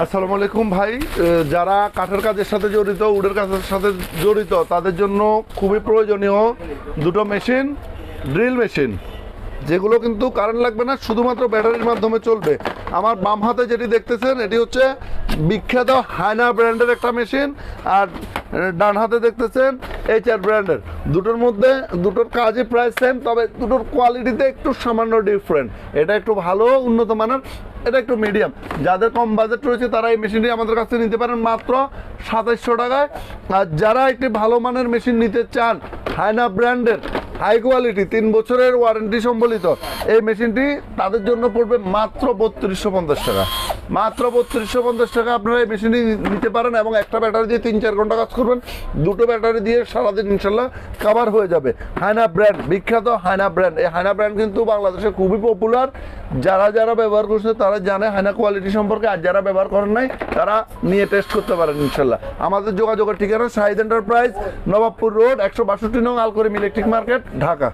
আসসালামু আলাইকুম ভাই। যারা কাঠের কাজের সাথে জড়িত, উডের কাজের সাথে জড়িত, তাদের জন্য খুবই প্রয়োজনীয় দুটো মেশিন, ড্রিল মেশিন, যেগুলো কিন্তু কারেন্ট লাগবে না, শুধুমাত্র ব্যাটারির মাধ্যমে চলবে। আমার বাম হাতে যেটি দেখতেছেন, এটি হচ্ছে বিখ্যাত হায়না ব্র্যান্ডের একটা মেশিন, আর ডান হাতে দেখতেছেন এইচ আর ব্র্যান্ডের। দুটোর মধ্যে, দুটোর কাজই প্রায় সেম তবে দুটোর কোয়ালিটিতে একটু সামান্য ডিফারেন্ট এটা একটু ভালো, উন্নত মানের, এটা একটু মিডিয়াম যাদের কম বাজেট রয়েছে, তারা এই মেশিনটি আমাদের কাছ থেকে নিতে পারেন মাত্র সাতাইশশো টাকায়। আর যারা একটি ভালো মানের মেশিন নিতে চান, হায়না ব্র্যান্ডের হাই কোয়ালিটি তিন বছরের ওয়ারেন্টি সম্বলিত, এই মেশিনটি তাদের জন্য পড়বে মাত্র বত্রিশশো পঞ্চাশ টাকা। মাত্র বত্রিশশো পঞ্চাশ টাকা আপনারা এই মেশিনটি নিতে পারেন এবং একটা ব্যাটারি দিয়ে তিন চার ঘণ্টা কাজ করবেন। দুটো ব্যাটারি দিয়ে সারাদিন ইনশাল্লাহ কাভার হয়ে যাবে। হায়না ব্র্যান্ড বিখ্যাত হায়না ব্র্যান্ড এই হায়না ব্র্যান্ড কিন্তু বাংলাদেশে খুবই পপুলার যারা যারা ব্যবহার করছে তারা জানে হায়না কোয়ালিটি সম্পর্কে। আর যারা ব্যবহার করেন নাই, তারা নিয়ে টেস্ট করতে পারেন ইনশাল্লাহ। আমাদের যোগাযোগের ঠিকানা শাহিদ এন্টারপ্রাইজ নবাবপুর রোড একশো বাষট্টি নং আলকরিম ইলেকট্রিক মার্কেট ঢাকা।